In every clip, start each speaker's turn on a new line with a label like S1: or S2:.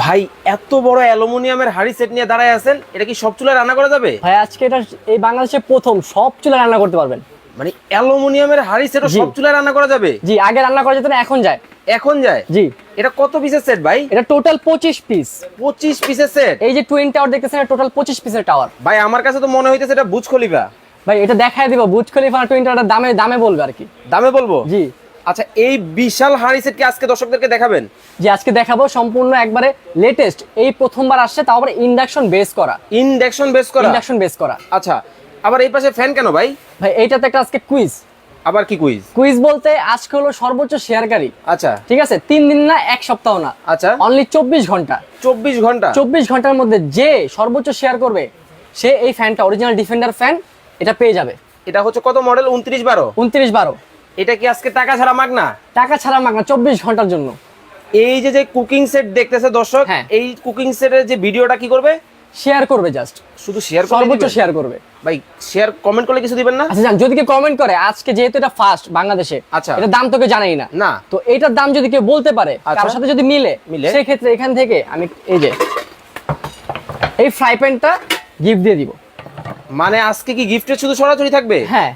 S1: ভাই এত বড় অ্যালুমিনিয়ামের হাড়ি সেট নিয়ে দাঁড়ায় আছেন এটা কি সব চুলায় রান্না করা যাবে?
S2: ভাই আজকে এটা এই বাংলাদেশে প্রথম সব চুলা রান্না করতে পারবেন।
S1: মানে অ্যালুমিনিয়ামের হাড়ি সেটও সব চুলায় রান্না করা যাবে?
S2: জি আগে রান্না করা যেত না এখন যায়।
S1: এখন যায়?
S2: জি।
S1: এটা কত পিসের সেট ভাই?
S2: এটা টোটাল পঁচিশ পিস
S1: পঁচিশ পিসের সেট
S2: এই যে টুইন টাওয়ার দেখতেছেন এটা টোটাল পঁচিশ পিসের টাওয়ার
S1: ভাই আমার কাছে তো মনে হইতেছে এটা বুজ খলিফা।
S2: ভাই এটা দেখায় দিব বুজ খলিফা টুইন টাওয়ার দামে দামে বলবে আর কি।
S1: দামে বলব?
S2: জি।
S1: আচ্ছা এই বিশাল হাড়ি সেট কি আজকে দর্শকদেরকে দেখাবেন?
S2: যে আজকে দেখাবো সম্পূর্ণ একবারে লেটেস্ট এই প্রথমবার আসছে তাও আবার ইন্ডাকশন বেস করা।
S1: ইন্ডাকশন বেস করা?
S2: ইন্ডাকশন বেস করা।
S1: আচ্ছা আবার এই পাশে ফ্যান কেন ভাই?
S2: ভাই এইটাতে একটা আজকে কুইজ
S1: আবার কি কুইজ
S2: কুইজ বলতে আজকে হলো সর্বোচ্চ শেয়ারকারী
S1: আচ্ছা।
S2: ঠিক আছে তিন দিন না এক সপ্তাহ না।
S1: আচ্ছা।
S2: অনলি চব্বিশ ঘণ্টা।
S1: চব্বিশ ঘণ্টা?
S2: চব্বিশ ঘণ্টার মধ্যে যে সর্বোচ্চ শেয়ার করবে সে এই ফ্যানটা অরিজিনাল ডিফেন্ডার ফ্যান এটা পেয়ে যাবে।
S1: এটা হচ্ছে কত মডেল উনত্রিশ বারো?
S2: উনত্রিশ বারো।
S1: এটা কি আজকে টাকা ছাড়া মাগনা?
S2: টাকা ছাড়া মাগনা চব্বিশ ঘণ্টার জন্য।
S1: এই যে যে কুকিং সেট দেখতেছে দর্শক
S2: হ্যাঁ।
S1: এই কুকিং সেটের যে ভিডিওটা কি করবে?
S2: শেয়ার করবে জাস্ট
S1: শুধু শেয়ার
S2: সর্বোচ্চ শেয়ার করবে।
S1: ভাই শেয়ার কমেন্ট করলে কিছু দিবেন না?
S2: আচ্ছা জান যদি কেউ কমেন্ট করে আজকে যেহেতু এটা ফার্স্ট বাংলাদেশে
S1: আচ্ছা।
S2: এটা দাম তোকে জানাই না।
S1: না।
S2: তো এটার দাম যদি কেউ বলতে পারে
S1: আচ্ছা।
S2: কারোর সাথে যদি মিলে
S1: মিলে।
S2: সেই ক্ষেত্রে এখান থেকে আমি এই যে এই ফ্রাই প্যানটা গিফট দিয়ে দিব।
S1: মানে আজকে কি গিফটের শুধু সরাসরি থাকবে?
S2: হ্যাঁ।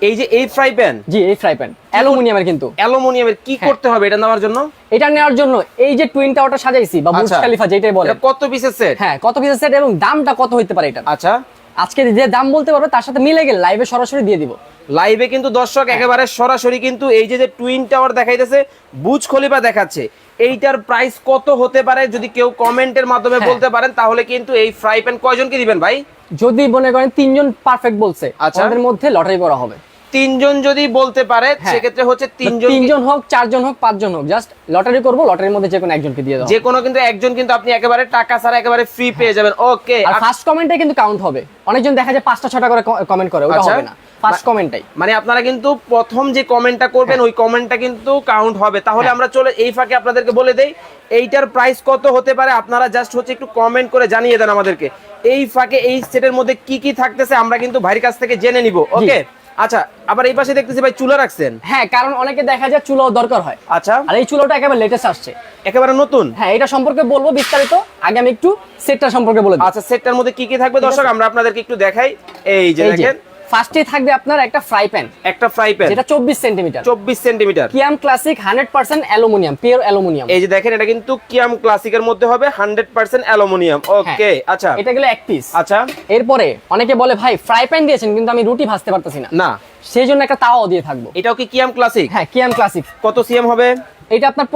S1: এই যে এই ফ্রাই প্যান
S2: জি এই ফ্রাই প্যান অ্যালুমিনিয়ামের কিন্তু।
S1: অ্যালুমিনিয়ামের কি
S2: হ্যাঁ।
S1: করতে হবে এটা নেওয়ার জন্য?
S2: এটা নেওয়ার জন্য এই যে টুইন টাওয়ারটা সাজাইছি বা বুর্জ খলিফা যেটা যেটাই বলে
S1: কত পিসের সেট
S2: হ্যাঁ কত পিসের সেট এবং দামটা কত হইতে পারে এটা?
S1: আচ্ছা।
S2: আজকে যে দাম বলতে পারবে তার সাথে মিলে গেলে লাইভে সরাসরি দিয়ে দিব।
S1: লাইভে কিন্তু দর্শক
S2: হ্যাঁ।
S1: একেবারে সরাসরি কিন্তু এই যে যে টুইন টাওয়ার দেখাইতেছে বুজ খলিফা দেখাচ্ছে এইটার প্রাইস কত হতে পারে যদি কেউ কমেন্টের মাধ্যমে
S2: হ্যাঁ।
S1: বলতে পারেন তাহলে কিন্তু এই ফ্রাই প্যান কয়জনকে দিবেন ভাই
S2: যদি মনে করেন তিনজন পারফেক্ট বলছে
S1: আচ্ছা।
S2: আমাদের মধ্যে লটারি করা হবে
S1: তিনজন যদি বলতে পারে
S2: হ্যাঁ।
S1: সেক্ষেত্রে হচ্ছে তিনজন
S2: তিনজন হোক চারজন হোক পাঁচজন হোক জাস্ট লটারি করব লটারির মধ্যে যে কোনো একজনকে দিয়ে দাও
S1: যে কোনো কিন্তু একজন কিন্তু আপনি একেবারে টাকা ছাড়া একেবারে ফ্রি পেয়ে যাবেন ওকে
S2: আর ফার্স্ট কমেন্টে কিন্তু কাউন্ট হবে অনেকজন দেখা যায় পাঁচটা ছটা করে কমেন্ট করে ওটা
S1: আচ্ছা।
S2: হবে না ফার্স্ট কমেন্টটাই
S1: মানে আপনারা কিন্তু প্রথম যে কমেন্টটা করবেন ওই কমেন্টটা কিন্তু কাউন্ট হবে। তাহলে
S2: হ্যাঁ।
S1: আমরা চলে এই ফাঁকে আপনাদেরকে বলে দেই এইটার প্রাইস কত হতে পারে? আপনারা জাস্ট হচ্ছে একটু কমেন্ট করে জানিয়ে দেন আমাদেরকে। এই ফাঁকে এই সেটের মধ্যে কি কি থাকতেছে আমরা কিন্তু ভাইয়ের কাছ থেকে জেনে নিব ওকে আচ্ছা আবার এই পাশে দেখতেছি ভাই চুলা রাখছেন।
S2: হ্যাঁ কারণ অনেকে দেখা যায় চুলাও দরকার হয়।
S1: আচ্ছা।
S2: আর এই চুলাটা একেবারে লেটেস্ট আসছে।
S1: একেবারে নতুন?
S2: হ্যাঁ এটা সম্পর্কে বলব বিস্তারিত। আগে আমি একটু সেটটা সম্পর্কে বলে
S1: আচ্ছা সেটটার মধ্যে কি কি থাকবে দর্শক? আমরা আপনাদেরকে একটু দেখাই। এই যে
S2: এই যে
S1: দেখেন।
S2: ফার্স্টে থাকবে আপনার একটা ফ্রাই প্যান।
S1: একটা ফ্রাই প্যান।
S2: যেটা চব্বিশ সেন্টিমিটার।
S1: চব্বিশ centimetre.
S2: Kiam classic hundred percent aluminium pure aluminium.
S1: এই যে দেখেন এটা কিন্তু কিয়াম ক্লাসিকের মধ্যে হবে হান্ড্রেড পার্সেন্ট অ্যালুমিনিয়াম। ওকে আচ্ছা।
S2: এটা গেলে এক পিস
S1: আচ্ছা।
S2: এরপরে অনেকে বলে ভাই ফ্রাই প্যান দিয়েছেন কিন্তু আমি রুটি ভাজতে পারতেছি না।
S1: না।
S2: সেই জন্য একটা তাওয়াও দিয়ে থাকব।
S1: এটাও কি কিয়াম ক্লাসিক?
S2: হ্যাঁ কিয়াম ক্লাসিক।
S1: কত সিএম হবে?
S2: এটা আপনার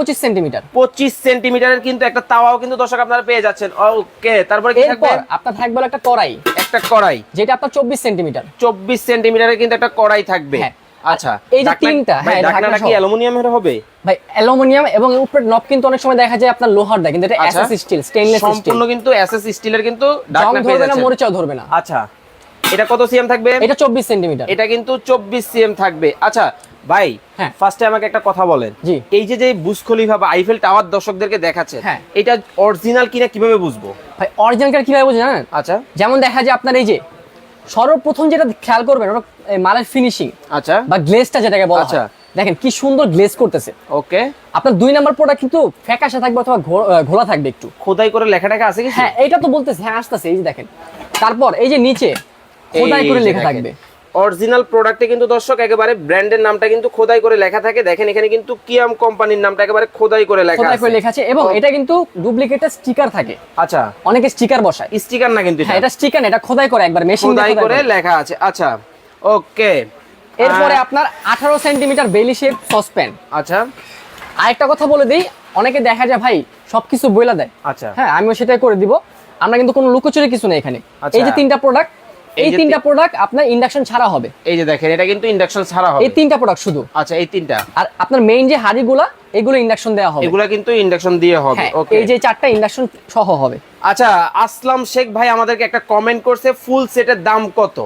S1: কিন্তু একটা তাওয়াও কিন্তু দর্শক আপনারা পেয়ে যাচ্ছেন। ওকে তারপরে কি থাকবে?
S2: আপনার থাকবে একটা কড়াই।
S1: একটা কড়াই।
S2: যেটা আপনার
S1: কিন্তু একটা কড়াই থাকবে।
S2: হ্যাঁ।
S1: আচ্ছা
S2: এই যে তিনটা, হ্যাঁ,
S1: ঢাকনাটা কি অ্যালুমিনিয়ামের হবে?
S2: ভাই অ্যালুমিনিয়াম এবং উপরে নব কিন্তু অনেক সময় দেখা যায় আপনার লোহার দেয় কিন্তু এটা। এসএস স্টিল স্টেনলেস স্টিল
S1: সম্পূর্ণ কিন্তু এসএস স্টিলের কিন্তু ঢাকনা পেয়ে
S2: মরিচাও ধরবে না।
S1: আচ্ছা এটা কত সিএম থাকবে?
S2: এটা চব্বিশ সেন্টিমিটার।
S1: এটা কিন্তু চব্বিশ সিএম থাকবে। আচ্ছা ভাই
S2: হ্যাঁ।
S1: ফার্স্টে আমাকে একটা কথা বলেন।
S2: জি।
S1: এই যে যে বুজ খলিফা বা আইফেল টাওয়ার দর্শকদেরকে দেখাচ্ছে
S2: হ্যাঁ।
S1: এটা অরিজিনাল কিনা কীভাবে বুঝব?
S2: ভাই অরিজিনাল কার কীভাবে বুঝে জানেন?
S1: আচ্ছা।
S2: যেমন দেখা যায় আপনার এই যে সর্বপ্রথম যেটা খেয়াল করবেন ওটা মালের ফিনিশিং
S1: আচ্ছা।
S2: বা গ্লেজটা যেটাকে বলা
S1: আচ্ছা।
S2: দেখেন কি সুন্দর গ্লেজ করতেছে।
S1: ওকে।
S2: আপনার দুই নাম্বার প্রোডাক্ট কিন্তু ফ্যাকাশে থাকবে অথবা ঘোলা থাকবে একটু।
S1: খোদাই করে লেখা টাকা আছে কি?
S2: হ্যাঁ এটা তো বলতেছে হ্যাঁ আসতেছে এই যে দেখেন। তারপর এই যে নিচে খোদাই করে লেখা থাকবে।
S1: অরিজিনাল প্রোডাক্টে কিন্তু দর্শক একেবারে ব্র্যান্ডের নামটা কিন্তু খোদাই করে লেখা থাকে। দেখেন এখানে কিন্তু কিয়াম কোম্পানির নামটা একেবারে খোদাই করে লেখা
S2: খোদাই করে লেখা আছে এবং এটা কিন্তু ডুপ্লিকেটের স্টিকার থাকে।
S1: আচ্ছা।
S2: অনেকে স্টিকার বসায়।
S1: স্টিকার না কিন্তু
S2: হ্যাঁ
S1: এটা
S2: এটা স্টিকার এটা খোদাই করে একবার মেশিন
S1: খোদাই করে লেখা আছে। আচ্ছা ওকে।
S2: এরপরে আপনার আঠারো সেন্টিমিটার বেলি শেপ সসপ্যান।
S1: আচ্ছা।
S2: আরেকটা কথা বলে দিই অনেকে দেখা যায় ভাই সবকিছু বইলা দেয়।
S1: আচ্ছা।
S2: হ্যাঁ আমিও সেটাই করে দিব। আমরা কিন্তু কোনো লুকোচুরি কিছু নেই এখানে।
S1: আচ্ছা।
S2: এই যে তিনটা প্রোডাক্ট
S1: এই
S2: তিনটা প্রোডাক্ট আপনার ইন্ডাকশন ছাড়া হবে।
S1: এই যে দেখেন এটা কিন্তু ইন্ডাকশন ছাড়া হবে।
S2: এই তিনটা প্রোডাক্ট শুধু?
S1: আচ্ছা এই তিনটা।
S2: আর আপনার মেইন যে হাড়িগুলা এগুলো ইন্ডাকশন দেওয়া হবে।
S1: এগুলা কিন্তু ইন্ডাকশন দিয়ে হবে
S2: হ্যাঁ
S1: ওকে
S2: এই যে চারটা ইন্ডাকশন সহ হবে।
S1: আচ্ছা আসলাম শেখ ভাই আমাদেরকে একটা কমেন্ট করছে ফুল সেটের দাম কত?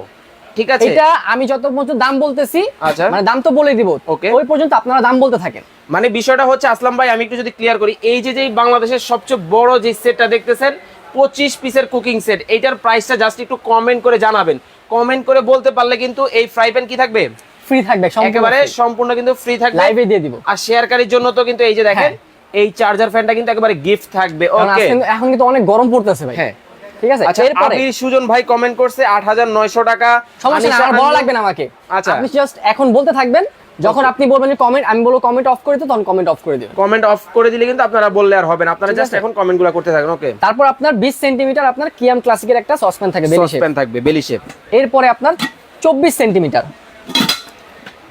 S1: ঠিক আছে?
S2: এটা আমি যত পর্যন্ত দাম বলতেছি
S1: আচ্ছা।
S2: মানে দাম তো বলে দিব
S1: Okay.
S2: ওই পর্যন্ত আপনারা দাম বলতে থাকেন।
S1: মানে বিষয়টা হচ্ছে আসলাম ভাই আমি একটু যদি ক্লিয়ার করি এই যে যে বাংলাদেশের সবচেয়ে বড় যে সেটটা দেখতেছেন পঁচিশ পিসের কুকিং সেট এইটার প্রাইসটা জাস্ট একটু কমেন্ট করে জানাবেন। কমেন্ট করে বলতে পারলে কিন্তু এই ফ্রাই প্যান কি থাকবে?
S2: ফ্রি থাকবে
S1: একেবারে সম্পূর্ণ কিন্তু ফ্রি থাকবে।
S2: লাইভে দিয়ে দিব।
S1: আর শেয়ারকারীর জন্য তো কিন্তু এই যে দেখেন
S2: হ্যাঁ।
S1: এই চার্জার ফ্যানটা কিন্তু একেবারে গিফট থাকবে। ওকে
S2: এখন কিন্তু অনেক গরম পড়তেছে ভাই।
S1: হ্যাঁ।
S2: ঠিক আছে?
S1: আচ্ছা
S2: এরপরে
S1: আবির সুজন ভাই কমেন্ট করছে আট হাজার নয়শো টাকা।
S2: সমস্যা বলা লাগবে না আমাকে।
S1: আচ্ছা।
S2: আপনি জাস্ট এখন বলতে থাকবেন যখন আপনি বলবেন কমেন্ট আমি বলব কমেন্ট অফ করে দিতে তখন কমেন্ট অফ করে দিবেন
S1: কমেন্ট অফ করে দিলে কিন্তু আপনারা বললে আর হবে না। আপনারা জাস্ট এখন কমেন্টগুলো করতে থাকেন ওকে
S2: তারপর আপনার 20 সেন্টিমিটার আপনার কিয়াম ক্লাসিকের একটা সসপ্যান থাকে বেলি শেপ
S1: সসপ্যান থাকবে বেলি শেপ
S2: এরপরে আপনার 24 সেন্টিমিটার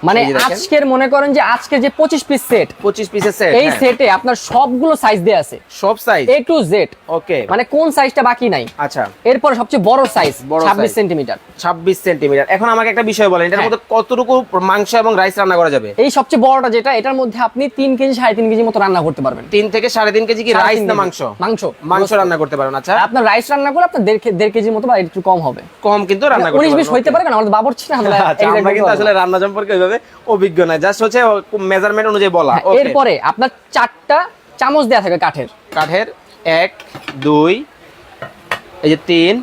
S2: মানে। আজকের মনে করেন যে আজকের যে 25 পিস সেট
S1: 25 পিসের সেট
S2: এই সেটে আপনার সবগুলো সাইজ দেয়া আছে।
S1: সব size
S2: A to Z
S1: okay
S2: মানে কোন সাইজটা বাকি নাই?
S1: আচ্ছা।
S2: এরপরে সবচেয়ে বড় সাইজ 26
S1: size।
S2: সেন্টিমিটার
S1: 26 সেন্টিমিটার এখন আমাকে একটা বিষয় বলেন এটার
S2: হ্যাঁ।
S1: মধ্যে কতটুকু মাংস এবং রাইস রান্না করা যাবে?
S2: এই সবচেয়ে বড়টা যেটা এটার মধ্যে আপনি তিন কেজি সাড়ে তিন কেজি মতো রান্না করতে পারবেন।
S1: তিন থেকে সাড়ে তিন কেজি কি রাইস না মাংস?
S2: মাংস।
S1: মাংস রান্না করতে পারেন আচ্ছা।
S2: আপনার রাইস রান্না করলে আপনার দেড় কে- দেড় কেজির মতো বা একটু কম হবে।
S1: কম কিন্তু রান্না করতে
S2: উনিশ বিশ
S1: পারবেন,
S2: হইতে পারে কারণ আমাদের বাবর ছিল আমরা
S1: আচ্ছা আমরা কিন্তু আসলে রান্না সম্পর্কে ওইভাবে অভিজ্ঞ না জাস্ট হচ্ছে মেজারমেন্ট অনুযায়ী বলা। okay।
S2: এরপরে আপনার চারটা চামচ দেয়া থাকে কাঠের।
S1: কাঠের এক দুই এই যে তিন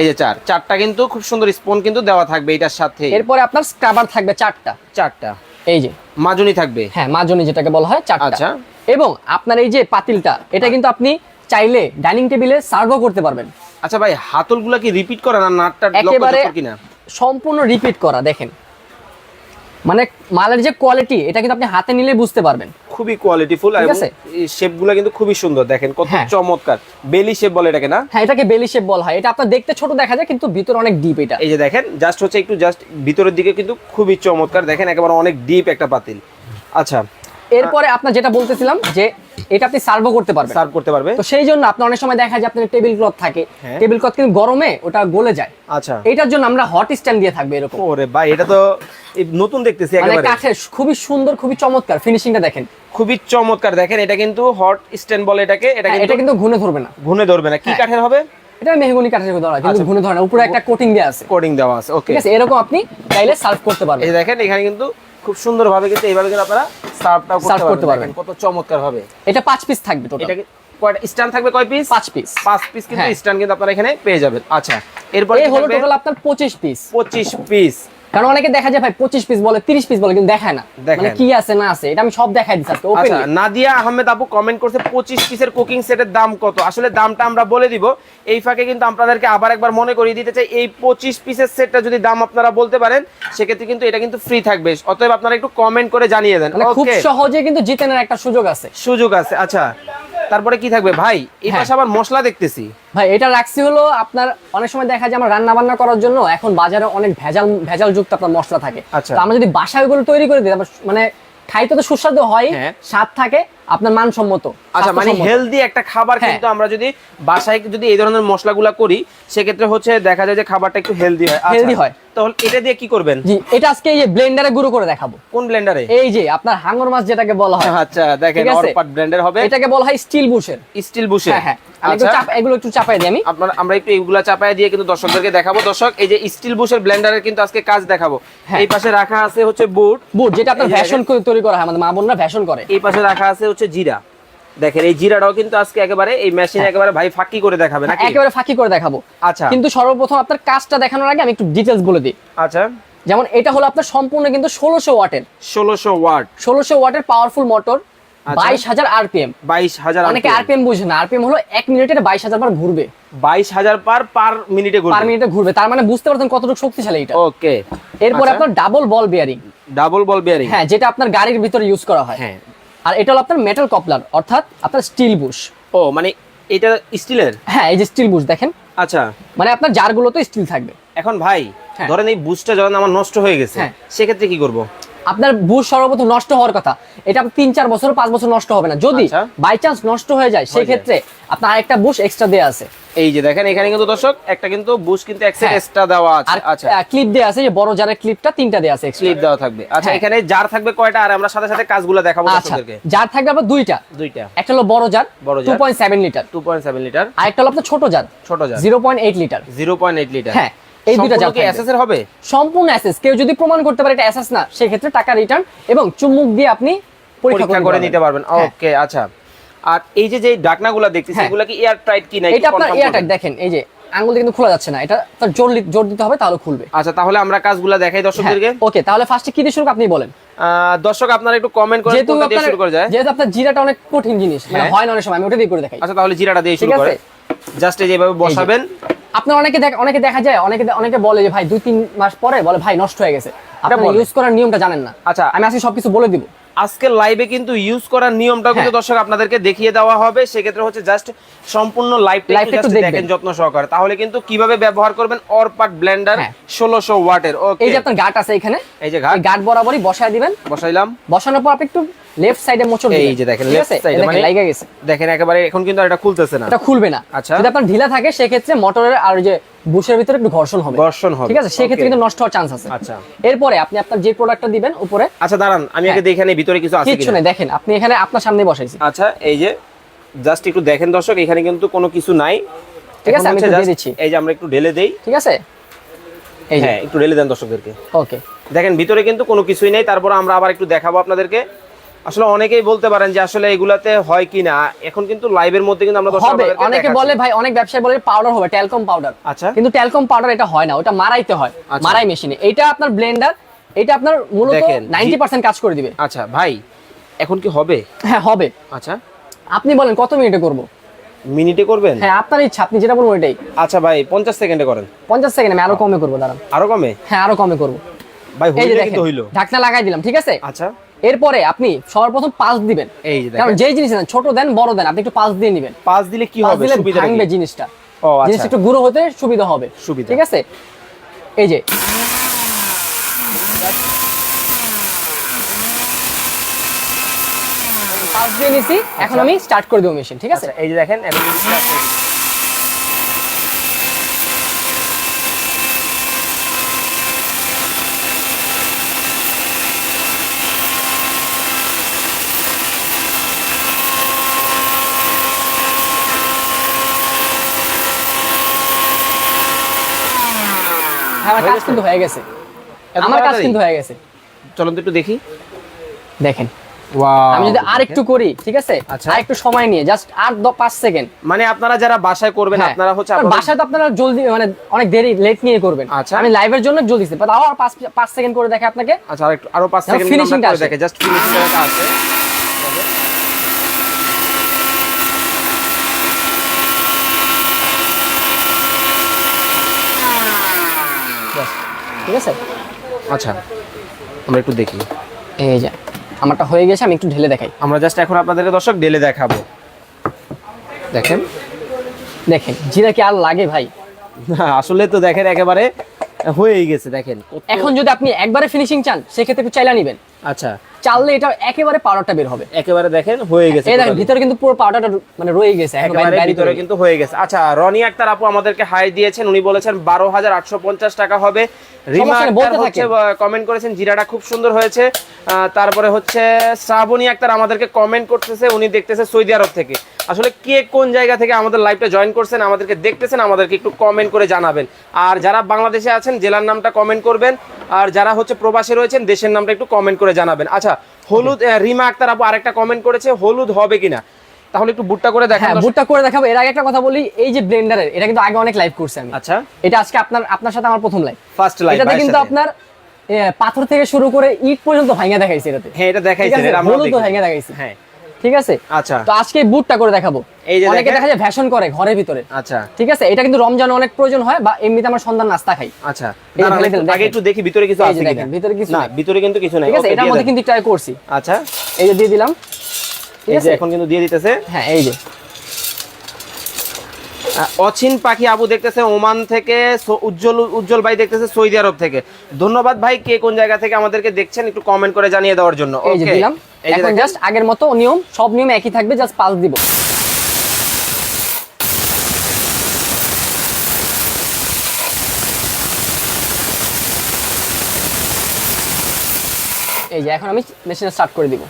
S1: এই যে চার। চারটা কিন্তু খুব সুন্দর স্পুন কিন্তু দেওয়া থাকবে এটার সাথে।
S2: এরপরে আপনার স্ক্রাবার থাকবে চারটা।
S1: চারটা।
S2: এই যে।
S1: মাজুনি থাকবে।
S2: হ্যাঁ মাজনি যেটাকে বলা হয় চারটা।
S1: আচ্ছা।
S2: এবং আপনার এই যে পাতিলটা এটা কিন্তু আপনি চাইলে ডাইনিং টেবিলে সার্ভও করতে পারবেন।
S1: আচ্ছা ভাই হাতলগুলা কি রিপিট করে না নাটটা
S2: একেবারে সম্পূর্ণ রিপিট করা দেখেন। মানে মালের যে কোয়ালিটি এটা কিন্তু আপনি হাতে নিলে বুঝতে পারবেন।
S1: খুবই কোয়ালিটিফুল আর শেপগুলো কিন্তু খুবই সুন্দর দেখেন কত
S2: হ্যাঁ।
S1: চমৎকার। বেলি শেপ বলে এটাকে না?
S2: হ্যাঁ এটাকে বেলি শেপ বলা হয়। এটা আপনার দেখতে ছোট দেখা যায় কিন্তু ভিতরে অনেক ডিপ এটা।
S1: এই যে দেখেন জাস্ট হচ্ছে একটু জাস্ট ভিতরের দিকে কিন্তু খুবই চমৎকার। দেখেন একেবারে অনেক ডিপ একটা পাতিল। আচ্ছা।
S2: এরপরে আপনার যেটা বলতেছিলাম যে এটা আপনি সার্ভও করতে পারবেন।
S1: সার্ভ করতে পারবে।
S2: তো সেই জন্য আপনার অনেক সময় দেখা যায় আপনার টেবিল ক্লথ থাকে।
S1: হ্যাঁ।
S2: টেবিল ক্লথ কিন্তু গরমে ওটা গলে যায়।
S1: আচ্ছা।
S2: এটার জন্য আমরা হট স্ট্যান্ড দিয়ে থাকবে এরকম।
S1: ওরে ভাই এটা তো নতুন দেখতেছি
S2: মানে
S1: একেবারে।
S2: কাঠের খুবই সুন্দর খুবই চমৎকার ফিনিশিংটা দেখেন।
S1: খুবই চমৎকার। দেখেন এটা কিন্তু হট স্ট্যান্ড বলে এটাকে এটা
S2: হ্যাঁ, এটা
S1: কিন্তু
S2: ঘুনে ধরবে না।
S1: ঘুনে ধরবে না। কি
S2: হ্যাঁ।
S1: কাঠের হবে?
S2: এটা মেহগুনি কাঠের ধরা কিন্তু
S1: আচ্ছা।
S2: ঘুনে ধরে না। উপরে একটা কোটিং দেওয়া আছে।
S1: কোডিং দেওয়া আছে ওকে
S2: ঠিক আছে এরকম আপনি চাইলে সার্ভ করতে পারবেন।
S1: যে দেখেন এখানে কিন্তু খুব সুন্দরভাবে কিন্তু এইভাবে কিন্তু আপনারা সার্ভটাও করতে পারবেন। কত চমৎকার হবে
S2: এটা পাঁচ পিস থাকবে টোটাল
S1: এটা কয়টা? স্ট্যান্ড থাকবে কয় পিস
S2: পাঁচ পিস
S1: পাঁচ পিস কিন্তু। স্ট্যান্ড কিন্তু আপনারা এখানে পেয়ে যাবেন। আচ্ছা এরপরে
S2: হলো টোটাল আপনার পঁচিশ পিস
S1: পঁচিশ পিস
S2: কারণ অনেকে দেখা যায় ভাই পঁচিশ পিস বলে তিরিশ পিস বলে কিন্তু দেখায় না। মানে কি আছে না আছে এটা আমি সব দেখাই দিচ্ছি আজকে
S1: আচ্ছা
S2: ওপেন
S1: নাদিয়া আহমেদ আপু কমেন্ট করছে পঁচিশ পিসের কুকিং সেটের দাম কত? আসলে দামটা আমরা বলে দিব। এই ফাঁকে কিন্তু আপনাদেরকে আবার একবার মনে করিয়ে দিতে চাই এই পঁচিশ পিসের সেটটা যদি দাম আপনারা বলতে পারেন সেক্ষেত্রে কিন্তু এটা কিন্তু ফ্রি থাকবে। অতএব আপনারা একটু কমেন্ট করে জানিয়ে দেন।
S2: মানে খুব সহজে কিন্তু জিতে নেওয়ার একটা সুযোগ আছে।
S1: সুযোগ আছে আচ্ছা। তারপরে কি থাকবে ভাই এই
S2: হ্যাঁ।
S1: পাশে আবার মশলা দেখতেছি
S2: ভাই এটা রাখছি হলো আপনার অনেক সময় দেখা যায় আমরা রান্না বান্না করার জন্য এখন বাজারে অনেক ভেজাল ভেজাল যুক্ত আপনার মশলা থাকে
S1: আচ্ছা।
S2: তো আমরা যদি বাসায় ওগুলো তৈরি করে দিই মানে খাইতে তো সুস্বাদু হয়
S1: হ্যাঁ।
S2: স্বাদ থাকে আপনার মানসম্মত
S1: আচ্ছা মানে হেলদি একটা খাবার
S2: হ্যাঁ।
S1: কিন্তু আমরা যদি বাসায় যদি এই ধরনের মশলাগুলা করি সেক্ষেত্রে হচ্ছে দেখা যায় যে খাবারটা একটু হেলদি হয়। আচ্ছা,
S2: Healthy হয়।
S1: তাহলে এটা দিয়ে কি করবেন?
S2: জি এটা আজকে এই যে ব্লেন্ডারে গুঁড়ো করে দেখাবো।
S1: কোন ব্লেন্ডারে
S2: এই যে আপনার হাঙ্গর মাছ যেটাকে বলা হয়।
S1: আচ্ছা দেখেন অরপাট ব্র্যান্ডের হবে।
S2: এটাকে বলা হয় স্টিল বুশের
S1: স্টিল বুশে
S2: হ্যাঁ হ্যাঁ।
S1: আচ্ছা।
S2: চাপ- এগুলো একটু চাপাই দিই আমি।
S1: আপনার আমরা একটু এইগুলা চাপায় দিয়ে কিন্তু দর্শকদেরকে দেখাবো। দর্শক এই যে স্টিল বুশের ব্লেন্ডারের কিন্তু আজকে কাজ দেখাবো।
S2: হ্যাঁ।
S1: এই পাশে রাখা আছে হচ্ছে বুট।
S2: বুট যেটা আপনার করে তৈরি করা হয় আমাদের মা বোনরা করে।
S1: এই পাশে রাখা আছে হচ্ছে জিরা। দেখেন এই জিরাটাও কিন্তু আজকে একেবারে এই মেশিনে একেবারে ভাই ফাঁকি করে দেখাবে নাকি?
S2: হ্যাঁ, একেবারে ফাঁকি করে দেখাবো।
S1: আচ্ছা।
S2: কিন্তু সর্বপ্রথম আপনার কাজটা দেখানোর আগে আমি একটু ডিটেলস বলে দিই।
S1: আচ্ছা।
S2: যেমন এটা হলো আপনার সম্পূর্ণ কিন্তু ষোলোশো ওয়াটের।
S1: ষোলোশো ওয়াট।
S2: ষোলোশো ওয়াটের পাওয়ারফুল মোটর
S1: আচ্ছা।
S2: বাইশ হাজার আরপিএম
S1: বাইশ হাজার
S2: অনেকে আরপিএম বুঝে না। আরপিএম হলো এক মিনিটে বাইশ হাজার বার ঘুরবে।
S1: বাইশ হাজার পার পার মিনিটে
S2: পার মিনিটে ঘুরবে। তার মানে বুঝতে পারছেন কতটুকু শক্তিশালী এটা।
S1: ওকে
S2: এরপর আপনার double ball bearing
S1: double ball bearing
S2: হ্যাঁ যেটা আপনার গাড়ির ভিতরে ইউজ করা হয়।
S1: হ্যাঁ।
S2: আর এটা হলো আপনার মেটাল কপলার অর্থাৎ আপনার স্টিল বুশ
S1: ও মানে এটা স্টিলের?
S2: হ্যাঁ এই যে স্টিল বুশ দেখেন।
S1: আচ্ছা।
S2: মানে আপনার জারগুলো তো স্টিল থাকবে।
S1: এখন ভাই
S2: হ্যাঁ।
S1: ধরেন এই বুশটা যখন আমার নষ্ট হয়ে গেছে।
S2: হ্যাঁ।
S1: সেক্ষেত্রে কি করব?
S2: আপনার বুশ সর্বপ্রথম নষ্ট হওয়ার কথা। এটা তিন চার বছর পাঁচ বছর নষ্ট হবে না। যদি
S1: আচ্ছা।
S2: বাই চান্স নষ্ট হয়ে যায় সেই ক্ষেত্রে আপনার আরেকটা বুশ এক্সট্রা দেওয়া আছে।
S1: এই যে দেখেন এখানে কিন্তু দর্শক একটা কিন্তু বুশ কিন্তু এক
S2: হ্যাঁ।
S1: এক্সট্রা দেওয়া আছে। আচ্ছা।
S2: ক্লিপ দেওয়া আছে যে বড় জারের ক্লিপটা তিনটা দেওয়া আছে।
S1: স্লিপ দেওয়া থাকবে। আচ্ছা
S2: হ্যাঁ।
S1: এখানে জার থাকবে কয়টা? আর আমরা সাথে সাথে কাজগুলো দেখাবো
S2: আচ্ছা
S1: দর্শকদেরকে।
S2: জার থাকবে আপনার দুইটা।
S1: দুইটা।
S2: একটা হলো বড় জার
S1: বড় jar.
S2: Point seven litre
S1: two point seven litre
S2: আর একটা হলো আপনার ছোট জার
S1: ছোট jar
S2: zero point eight litre
S1: zero point eight litre
S2: হ্যাঁ, এই দুইটা
S1: কি এসএস এর হবে?
S2: সম্পূর্ণ অ্যাসেস কেউ যদি প্রমাণ করতে পারে এটা অ্যাসেস না সেক্ষেত্রে টাকা রিটার্ন এবং চুম্বুক দিয়ে আপনি পরীক্ষা
S1: করে নিতে পারবেন।
S2: হ্যাঁ।
S1: ওকে আচ্ছা। আর এই যে যে ডাকনাগুলো দেখতেছি
S2: হ্যাঁ।
S1: এগুলা কি এয়ার টাইট কি না
S2: এটা আপনার এয়ারটাইট দেখেন এই যে দিয়ে কিন্তু খোলা যাচ্ছে না। এটা তার জোর জোর দিতে হবে তাহলে খুলবে।
S1: আচ্ছা তাহলে আমরা কাজগুলো দেখাই দর্শকদেরকে।
S2: ওকে তাহলে ফার্স্টে কি দিয়ে শুরু আপনি বলেন।
S1: দর্শক আপনারা একটু কমেন্ট করে
S2: যেহেতু
S1: দিয়ে শুরু করে যায়।
S2: যেহেতু আপনার জিরাটা অনেক কঠিন জিনিস মানে
S1: হ্যাঁ।
S2: হয় না অনেক সময় আমি ওটা দিয়ে করে দেখাই।
S1: আচ্ছা তাহলে জিরাটা দিয়ে শুরু করে জাস্ট এই যেভাবে বসাবেন।
S2: আপনার অনেকে দেখ অনেকে দেখা যায় অনেকে অনেকে বলে যে ভাই দুই তিন মাস পরে বলে ভাই নষ্ট হয়ে গেছে। আপনারা
S1: বলে।
S2: ইউজ করার নিয়মটা জানেন না।
S1: আচ্ছা।
S2: আমি আজকে সবকিছু বলে দিব।
S1: আজকে লাইভে কিন্তু ইউজ করার নিয়মটা কিন্তু
S2: হ্যাঁ।
S1: দর্শক আপনাদেরকে দেখিয়ে দেওয়া হবে। সেক্ষেত্রে হচ্ছে জাস্ট সম্পূর্ণ লাইভটা
S2: একটু।
S1: দেখেন যত্ন সহকারে। তাহলে কিন্তু কীভাবে ব্যবহার করবেন? অরপাক ব্লেন্ডার
S2: হ্যাঁ।
S1: ষোলোশো ওয়াটের। ওকে
S2: এই যে আপনার গাট আছে এখানে।
S1: এই যে
S2: এই গাট বরাবরই বসায় দিবেন।
S1: বসাইলাম।
S2: বসানোর পর আপনি একটু লেফট সাইডে মোচড়
S1: এই যে দেখেন লেফট সাইডে মানে
S2: লাইগা গেছে।
S1: দেখেন একেবারে এখন কিন্তু আর এটা খুলতেছে না।
S2: এটা খুলবে না।
S1: আচ্ছা।
S2: যদি আপনার ঢিলা থাকে সেক্ষেত্রে মোটরের আর যে বুশের ভিতরে একটু ঘর্ষণ হবে।
S1: ঘর্ষণ হবে।
S2: ঠিক আছে? সেক্ষেত্রে
S1: Okay.
S2: কিন্তু নষ্ট হওয়ার চান্স আছে।
S1: আচ্ছা।
S2: এরপরে আপনি আপনার যে প্রোডাক্টটা দিবেন উপরে।
S1: আচ্ছা দাঁড়ান আমি আগে
S2: হ্যাঁ।
S1: দেখে নেই ভিতরে কিছু আছে
S2: নেই দেখেন আপনি এখানে আপনার সামনে বসাইছি।
S1: আচ্ছা এই যে জাস্ট একটু দেখেন দর্শক এখানে কিন্তু কোনো কিছু নাই।
S2: ঠিক আছে, আমি দিয়ে দিচ্ছি।
S1: এই যে আমরা একটু ঢেলে দেই।
S2: ঠিক আছে? এই যে।
S1: হ্যাঁ একটু ঢেলে দেন দর্শকদেরকে।
S2: ওকে
S1: দেখেন ভিতরে কিন্তু কোনো কিছুই নেই তারপর আমরা আবার একটু দেখাবো আপনাদেরকে। আসলে অনেকেই বলতে পারেন যে আসলে এগুলাতে হয় কি না এখন কিন্তু লাইভের মধ্যে কিন্তু আমরা
S2: হবে। অনেকে বলে ভাই অনেক ব্যবসায়ী বলে পাউডার হবে ট্যালকম পাউডার
S1: আচ্ছা।
S2: কিন্তু ট্যালকম পাউডার এটা হয় না ওটা মারাইতে হয়।
S1: আচ্ছা।
S2: মারাই মেশিনে এটা আপনার ব্লেন্ডার এটা আপনার মূলত
S1: দেখেন,
S2: নাইনটি পার্সেন্ট কাজ করে দিবে।
S1: আচ্ছা ভাই এখন কি হবে?
S2: হ্যাঁ হবে।
S1: আচ্ছা।
S2: আপনি বলেন কত মিনিটে করব?
S1: মিনিটে করবেন?
S2: হ্যাঁ আপনার ইচ্ছা আপনি যেটা বলবেন ওইটাই।
S1: আচ্ছা ভাই পঞ্চাশ সেকেন্ডে করেন।
S2: পঞ্চাশ সেকেন্ড আমি আরও কমে করব দাঁড়ান।
S1: আরও কমে?
S2: হ্যাঁ আরও কমে করব।
S1: ভাই
S2: এই যে
S1: হইলে কিন্তু হইল।
S2: ঢাকনা লাগাই দিলাম ঠিক আছে?
S1: আচ্ছা।
S2: এরপরে আপনি সবার প্রথম পাঁচ দিবেন।
S1: এই যে
S2: কারণ যেই জিনিস দেন ছোট দেন বড় দেন আপনি একটু পাঁচ দিয়ে নেবেন।
S1: পাঁচ দিলে কি হবে? সুবিধা
S2: ভাঙবে জিনিসটা।
S1: ও আচ্ছা।
S2: একটু গুঁড়ো হতে সুবিধা হবে।
S1: সুবিধা।
S2: ঠিক আছে? এই যে। পাঁচ দিয়ে নিছি এখন আমি স্টার্ট করে দেবো মেশিন ঠিক আছে?
S1: আচ্ছা এই যে দেখেন এখন
S2: আমার কাজ কিন্তু হয়ে গেছে। আমার কাজ কিন্তু হয়ে গেছে।
S1: চলুন একটু দেখি।
S2: দেখেন। আমি যদি আর একটু করি ঠিক আছে?
S1: আচ্ছা।
S2: আর একটু সময় নিয়ে জাস্ট আর পাঁচ সেকেন্ড
S1: মানে আপনারা যারা বাসায় করবেন
S2: হ্যাঁ।
S1: আপনারা হচ্ছে
S2: বাসায় তো আপনারা জলদি মানে অনেক দেরি লেট নিয়ে করবেন।
S1: আচ্ছা।
S2: আমি লাইভের জন্য জলদি তাও আর পাঁচ পাঁচ সেকেন্ড করে দেখে আপনাকে।
S1: আচ্ছা আর একটু আরও 5
S2: যেন
S1: সেকেন্ড
S2: finishing টা
S1: দেখে জাস্ট ফিনিশিং টা আছে।
S2: ঠিক আছে?
S1: আচ্ছা আমরা একটু দেখি।
S2: এই যে আমারটা হয়ে গেছে আমি একটু ঢেলে দেখাই।
S1: আমরা জাস্ট এখন আপনাদের দর্শক ঢেলে দেখাবো। দেখেন
S2: দেখেন জিরা কি আর লাগে ভাই?
S1: আসলে তো দেখেন একেবারে হয়েই গেছে দেখেন।
S2: এখন যদি আপনি একবারে ফিনিশিং চান সেক্ষেত্রে একটু চাইলা নিবেন।
S1: আচ্ছা।
S2: চাললে এটা একেবারে পাউডারটা বের হবে।
S1: একেবারে দেখেন হয়ে গেছে
S2: এই দেখেন ভিতরে কিন্তু পুরো পাউডারটা মানে রয়ে গেছে
S1: একেবারে ভিতরে কিন্তু হয়ে গেছে। আচ্ছা রনি আক্তার আপু আমাদেরকে হাই দিয়েছেন উনি বলেছেন বারো হাজার আটশো পঞ্চাশ টাকা হবে। রিমা আক্তার
S2: বলতে
S1: হচ্ছে কমেন্ট করেছেন জিরাটা খুব সুন্দর হয়েছে। তারপরে হচ্ছে শ্রাবণী আক্তার আমাদেরকে কমেন্ট করতেছে উনি দেখতেছে সৌদি আরব থেকে। আসলে কে কোন জায়গা থেকে আমাদের লাইভটা জয়েন করছেন আমাদেরকে দেখতেছেন আমাদেরকে একটু কমেন্ট করে জানাবেন। আর যারা বাংলাদেশে আছেন জেলার নামটা কমেন্ট করবেন। আর যারা হচ্ছে প্রবাসে রয়েছেন দেশের নামটা একটু কমেন্ট করে জানাবেন। আচ্ছা হলুদ রিমা আক্তার আপু আরেকটা কমেন্ট করেছে হলুদ হবে কিনা? তাহলে একটু বুটটা করে দেখা
S2: হ্যাঁ বুটটা করে দেখাবো। এর আগে একটা কথা বলি এই যে ব্লেন্ডারের এটা কিন্তু আগে অনেক লাইভ করছি আমি।
S1: আচ্ছা।
S2: এটা আজকে আপনার আপনার সাথে আমার প্রথম লাইভ
S1: ফার্স্ট লাইভ
S2: এটাতে কিন্তু আপনার পাথর থেকে শুরু করে ইট পর্যন্ত ভাঙা দেখাইছে এটাতে।
S1: হ্যাঁ এটা দেখাইছে আমরা
S2: হলুদ ভাঙা দেখাইছে।
S1: হ্যাঁ।
S2: ঠিক আছে?
S1: আচ্ছা।
S2: তো আজকে বুটটা করে দেখাবো।
S1: এই যে
S2: অনেকে দেখা যায় ভ্যাশন করে ঘরের ভিতরে।
S1: আচ্ছা।
S2: ঠিক আছে? এটা কিন্তু রমজান অনেক প্রয়োজন হয় বা এমনিতে আমার সন্ধ্যার নাস্তা খাই।
S1: আচ্ছা। আগে একটু দেখি ভিতরে কিছু আছে কিনা।
S2: ভিতরে কিছু
S1: না ভিতরে কিন্তু কিছু নাই।
S2: ঠিক আছে? এটার মধ্যে কিন্তু ট্রাই করছি।
S1: আচ্ছা।
S2: এই যে দিয়ে দিলাম। ঠিক
S1: এই যে
S2: আছে?
S1: এখন কিন্তু দিয়ে দিতেছে।
S2: হ্যাঁ এই যে।
S1: অচিন পাখি আবু দেখতেছে ওমান থেকে উজ্জ্বল উজ্জ্বল ভাই দেখতেছে সৌদি আরব থেকে। ধন্যবাদ ভাই কে কোন জায়গা থেকে আমাদেরকে দেখছেন একটু কমেন্ট করে জানিয়ে দেওয়ার জন্য। ওকে
S2: এখন জাস্ট আগের মতো নিয়ম সব নিয়ম একই থাকবে জাস্ট পালস দিব। এই যে এখন আমি মেশিনে স্টার্ট করে দিব।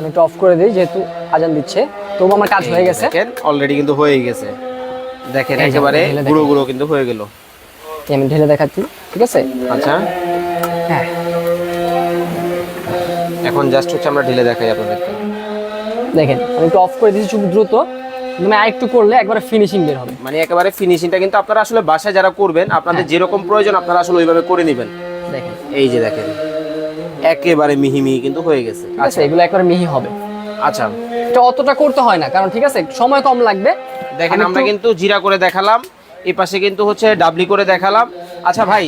S2: আমি একটু অফ করে দিই যেহেতু আজান দিচ্ছে। তবু আমার কাজ হয়ে গেছে।
S1: দেখেন অলরেডি কিন্তু হয়ে গেছে। দেখেন একেবারে গুঁড়ো গুঁড়ো কিন্তু হয়ে গেল।
S2: আমি ঢেলে দেখাচ্ছি ঠিক আছে?
S1: আচ্ছা।
S2: হ্যাঁ।
S1: এখন জাস্ট হচ্ছে আমরা ঢেলে দেখাই আপনাদেরকে।
S2: দেখেন আমি একটু অফ করে দিচ্ছি খুব দ্রুত। তুমি আরেকটু করলে একবারে ফিনিশিং বের হবে।
S1: মানে একেবারে ফিনিশিংটা কিন্তু আপনারা আসলে বাসায় যারা করবেন আপনাদের
S2: হ্যাঁ।
S1: যেরকম প্রয়োজন আপনারা আসলে ওইভাবে করে নেবেন।
S2: দেখেন।
S1: এই যে দেখেন। একেবারে মিহি মিহি কিন্তু হয়ে গেছে।
S2: আচ্ছা এগুলো একবারে মিহি হবে।
S1: আচ্ছা।
S2: এটা অতটা করতে হয় না কারণ ঠিক আছে সময় কম লাগবে।
S1: দেখেন আমরা কিন্তু জিরা করে দেখালাম এই পাশে কিন্তু হচ্ছে ডাবলি করে দেখালাম। আচ্ছা ভাই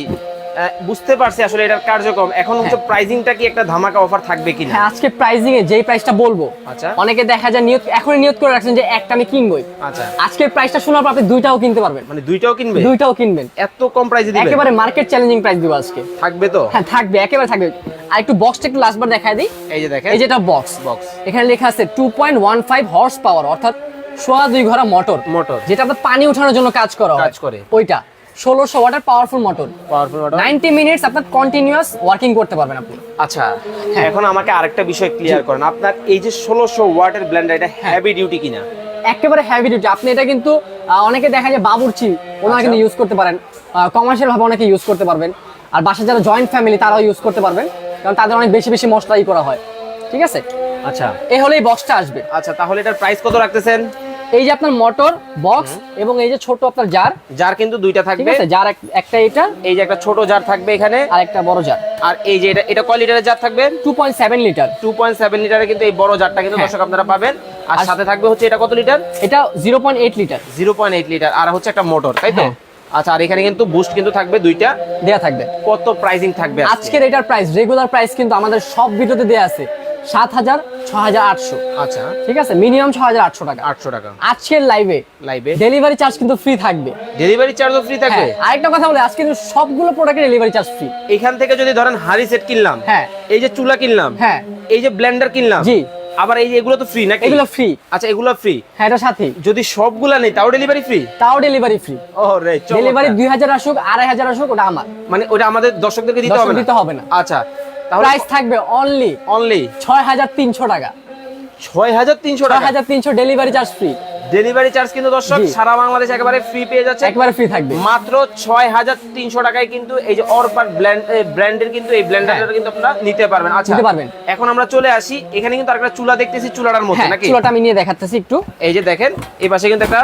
S1: বুঝতে পারছি আসলে এটার কার্যক্রম। এখন হচ্ছে প্রাইজিংটা কি একটা ধামাকা অফার থাকবে কিনা?
S2: হ্যাঁ আজকে প্রাইজিং এ যেই প্রাইসটা বলব
S1: আচ্ছা।
S2: অনেকে দেখা যায় নিয়ত এখনই নিয়ত করে রাখছেন যে একটা আমি কিনবই।
S1: আচ্ছা।
S2: আজকের প্রাইসটা শোনার পর আপনি দুইটাও কিনতে পারবেন।
S1: মানে দুইটাও কিনবে?
S2: দুইটাও কিনবেন।
S1: এত কম প্রাইসে দিবেন?
S2: একেবারে মার্কেট চ্যালেঞ্জিং প্রাইস দিব আজকে।
S1: থাকবে তো?
S2: হ্যাঁ থাকবে একেবারে থাকবে। আর একটু বক্সটা একটু লাস্টবার দেখায় দিই।
S1: এই যে দেখেন।
S2: এই যেটা বক্স
S1: বক্স
S2: এখানে লেখা আছে two point one five horse power অর্থাৎ সোয়া দুই ঘোড়া মোটর
S1: মোটর
S2: যেটা আপনার পানি উঠানোর জন্য কাজ করা হয়।
S1: কাজ করে।
S2: ওইটা। ষোলোশো water powerful motor
S1: powerful motor
S2: ninety minutes আপনার কন্টিনিউয়াস ওয়ার্কিং করতে পারবেন আপনি।
S1: আচ্ছা এখন আমাকে আরেকটা বিষয় ক্লিয়ার করেন। আপনার এই যে ষোলোশো ওয়াটের ব্লেন্ডার এটা
S2: হ্যাঁ।
S1: হেভি ডিউটি কিনা?
S2: একেবারে হেভি ডিউটি আপনি এটা কিন্তু অনেকে দেখা যায় বাবুর্চি ওনারা
S1: আচ্ছা।
S2: কিন্তু ইউজ করতে পারেন। কমার্শিয়াল ভাবে অনেকে ইউজ করতে পারবেন। আর বাসায় যারা জয়েন্ট ফ্যামিলি তারাও ইউজ করতে পারবেন। কারণ তাদের অনেক বেশি বেশি মশলাই করা হয়। ঠিক আছে?
S1: আচ্ছা।
S2: এই হলে এই বক্সটা আসবে।
S1: আচ্ছা তাহলে এটার প্রাইস কত রাখতেছেন?
S2: এই যে আপনার মোটর বক্স এবং এই যে ছোট আপনার জার
S1: যার কিন্তু দুইটা
S2: ঠিক
S1: থাকবে।
S2: আছে জার একটা এটা
S1: এই যে একটা ছোট জার থাকবে এখানে।
S2: আর একটা বড় জার
S1: আর এই যে এটা এটা কয় লিটারের জার থাকবে?
S2: Two point seven litre
S1: two point seven লিটারের কিন্তু এই বড় জারটা কিন্তু
S2: হ্যাঁ।
S1: দর্শক আপনারা পাবেন। আর সাথে থাকবে হচ্ছে এটা কত লিটার
S2: এটা zero point eight litre
S1: zero point eight litre আর হচ্ছে একটা মোটর তাই তো?
S2: হ্যাঁ।
S1: আচ্ছা আর এখানে কিন্তু বুস্ট কিন্তু থাকবে দুইটা।
S2: দেয়া থাকবে।
S1: কত প্রাইসিং থাকবে
S2: আজকের এটার প্রাইস রেগুলার প্রাইস কিন্তু আমাদের সব ভিডিওতে দেয়া আছে। সাত হাজার ছ হাজার আটশো।
S1: আচ্ছা।
S2: ঠিক আছে? মিনিমাম ছ হাজার আটশো টাকা।
S1: আটশো টাকা।
S2: আজকের লাইভে
S1: লাইভে
S2: ডেলিভারি চার্জ কিন্তু ফ্রি থাকবে।
S1: ডেলিভারি চার্জও ফ্রি থাকবে?
S2: হ্যাঁ আরেকটা কথা বলে আজকে কিন্তু সবগুলো প্রোডাক্টের ডেলিভারি চার্জ ফ্রি
S1: এখান থেকে যদি ধরেন হাড়ি সেট কিনলাম
S2: হ্যাঁ।
S1: এই যে চুলা কিনলাম
S2: হ্যাঁ।
S1: এই যে ব্লেন্ডার কিনলাম
S2: জি।
S1: আবার এই এগুলো তো ফ্রি নাকি?
S2: এগুলো ফ্রি
S1: আচ্ছা এগুলো ফ্রি
S2: হ্যাঁ এটা সাথে।
S1: যদি সবগুলা নেই তাও ডেলিভারি ফ্রি
S2: তাও ডেলিভারি ফ্রি
S1: ও রে
S2: ডেলিভারি দুই হাজার আসুক আড়াই হাজার আসুক ওটা আমার।
S1: মানে ওটা আমাদের দর্শকদেরকে দিতে হবে না?
S2: দিতে হবে না।
S1: আচ্ছা
S2: প্রাইস থাকবে অনলি
S1: অনলি
S2: ছয় হাজার তিনশো টাকা।
S1: ছয় হাজার তিনশো টাকা?
S2: হাজার তিনশো delivery charge free
S1: delivery charge কিন্তু দর্শক সারা বাংলাদেশ একেবারে ফ্রি পেয়ে যাচ্ছে।
S2: একবারে ফ্রি থাকবে।
S1: মাত্র ছয় হাজার তিনশো টাকায় কিন্তু এই যে অরপার ব্র্যান্ডের কিন্তু এই ব্লেন্ডারটা কিন্তু আপনারা নিতে পারবেন। আচ্ছা।
S2: নিতে পারবেন।
S1: এখন আমরা চলে আসি। এখানে কিন্তু আরেকটা চুলা দেখতেছি চুলাটার মধ্যে
S2: হ্যাঁ
S1: নাকি?
S2: চুলাটা আমি নিয়ে দেখাচ্ছি একটু।
S1: এই যে দেখেন এই পাশে কিন্তু একটা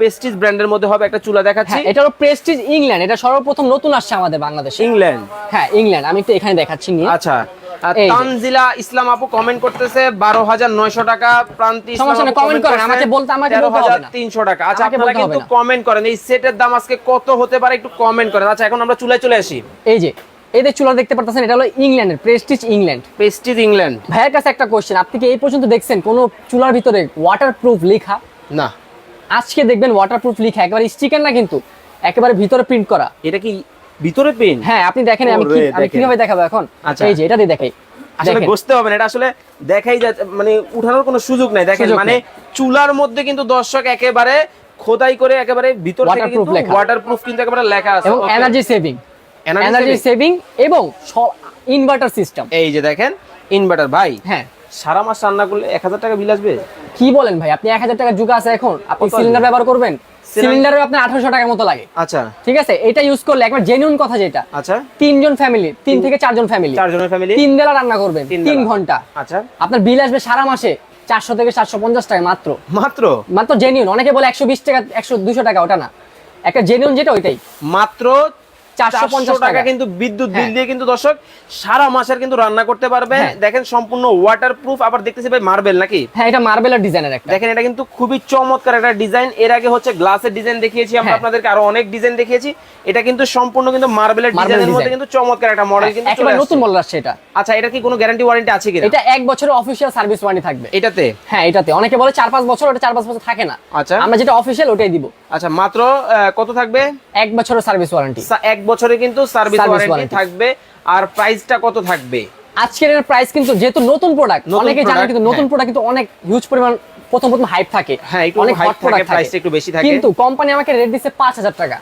S1: পেস্টিজ ব্র্যান্ডের মধ্যে হবে একটা চুলা দেখাচ্ছি।
S2: হ্যাঁ এটা হলো প্রেস্টিজ ইংল্যান্ড এটা সর্বপ্রথম নতুন আসছে আমাদের বাংলাদেশে।
S1: ইংল্যান্ড
S2: হ্যাঁ ইংল্যান্ড আমি একটু এখানে দেখাচ্ছি নিয়ে।
S1: আচ্ছা। তানজিলা ইসলাম আপু কমেন্ট করতেছে বারো হাজার নয়শো টাকা প্রান্তি
S2: comment করেন, আমাকে বলতে- আমাকে।
S1: 13,300 টাকা। আচ্ছা আপনারা কিন্তু কমেন্ট করেন এই সেটের দাম আজকে কত হতে পারে একটু কমেন্ট করেন। আচ্ছা এখন আমরা চুলায় চলে আসি।
S2: এই যে যে চুলা দেখতে পারতেছেন এটা হলো ইংল্যান্ডের প্রেস্টিজ ইংল্যান্ড
S1: পেস্টিজ ইংল্যান্ড
S2: ভাইয়ের কাছে একটা কোশ্চেন আপনি কি এই পর্যন্ত দেখছেন কোনো চুলার ভিতরে ওয়াটার প্রুফ লেখা?
S1: না।
S2: আজকে দেখবেন ওয়াটার প্রুফ লেখা একেবারে স্টিকার না কিন্তু একেবারে ভিতরে প্রিন্ট করা।
S1: এটা কি ভিতরে পেন
S2: হ্যাঁ আপনি দেখেন আমি কীভাবে দেখাবো এখন?
S1: আচ্ছা।
S2: এই যে এটা দিয়ে দেখাই
S1: আসলে। বসতে হবে না এটা আসলে দেখাই যাচ্ছে মানে উঠানোর কোনো সুযোগ নাই। দেখেন মানে চুলার মধ্যে কিন্তু দর্শক একেবারে খোদাই করে একেবারে ভিতর থেকে কিন্তু। ওয়াটারপ্রুফ কিন্তু একেবারে লেখা আছে।
S2: এবং এনার্জি সেভিং এনার্জি সেভিং এবং ইনভার্টার সিস্টেম
S1: এই যে দেখেন ইনভার্টার ভাই।
S2: হ্যাঁ।
S1: সারা মাস রান্না করলে এক হাজার টাকা বিল আসবে?
S2: কি বলেন ভাই আপনি এক হাজার টাকা যুগ আছে এখন। আপনি সিলিন্ডার ব্যবহার করবেন? সিলিন্ডারে আপনার আঠারোশো টাকার মতো লাগে।
S1: আচ্ছা।
S2: ঠিক আছে? এটা ইউজ করলে একবার জেনুইন কথা যেটা।
S1: আচ্ছা।
S2: তিনজন ফ্যামিলি তিন থেকে চারজন ফ্যামিলি
S1: চারজনের ফ্যামিলি
S2: তিন বেলা রান্না করবেন
S1: তিন
S2: তিন ঘণ্টা।
S1: আচ্ছা।
S2: আপনার বিল আসবে সারা মাসে চারশো থেকে চারশো পঞ্চাশ টাকা মাত্র।
S1: মাত্র?
S2: মাত্র জেনুইন অনেকে বলে একশো বিশ টাকা একশো দুশো টাকা ওটা না। একটা জেনুইন যেটা ওইটাই।
S1: মাত্র
S2: চারশো
S1: টাকা কিন্তু বিদ্যুৎ বিল
S2: হ্যাঁ।
S1: দিয়ে কিন্তু দর্শক সারা মাসের কিন্তু রান্না করতে পারবেন
S2: হ্যাঁ।
S1: দেখেন সম্পূর্ণ ওয়াটার প্রুফ আবার দেখতেছি ভাই মার্বেল নাকি?
S2: হ্যাঁ এটা মার্বেলার ডিজাইনের একটা।
S1: দেখেন এটা কিন্তু খুবই চমৎকার একটা ডিজাইন এর আগে হচ্ছে গ্লাসের ডিজাইন দেখিয়েছি আমরা
S2: হ্যাঁ।
S1: আপনাদেরকে আরও অনেক ডিজাইন দেখিয়েছি। এটা কিন্তু সম্পূর্ণ কিন্তু মার্বেলের ডিজাইনের মধ্যে কিন্তু চমৎকার একটা মডেল কিন্তু
S2: একেবারে নতুন মডেল আসছে এটা।
S1: আচ্ছা এটা কি কোনো গ্যারান্টি ওয়ারেন্টি আছে কিনা?
S2: এটা এক বছরের সার্ভিস ওয়ারেন্টি থাকবে।
S1: এটাতে?
S2: হ্যাঁ এটাতে। অনেকে বলে চার পাঁচ বছর ওটা চার পাঁচ বছর থাকে না।
S1: আচ্ছা।
S2: আমরা যেটা অফিসিয়াল ওটাই দিব।
S1: আচ্ছা মাত্র কত থাকবে?
S2: এক বছরের সার্ভিস ওয়ারেন্টি।
S1: এক বছরে কিন্তু সার্ভিস ওয়ারেন্টি থাকবে। আর প্রাইসটা কত থাকবে?
S2: আজকের এর প্রাইস কিন্তু যেহেতু নতুন প্রোডাক্ট অনেকে
S1: জানে
S2: কিন্তু নতুন
S1: হ্যাঁ।
S2: প্রোডাক্ট কিন্তু অনেক হিউজ পরিমাণ প্রথম প্রথম হাইপ থাকে।
S1: হ্যাঁ, একটু
S2: অনেক হাইপ
S1: থাকে, প্রাইসটা একটু বেশি থাকে।
S2: কিন্তু কোম্পানি আমাকে রেট দিচ্ছে পাঁচ হাজার টাকা।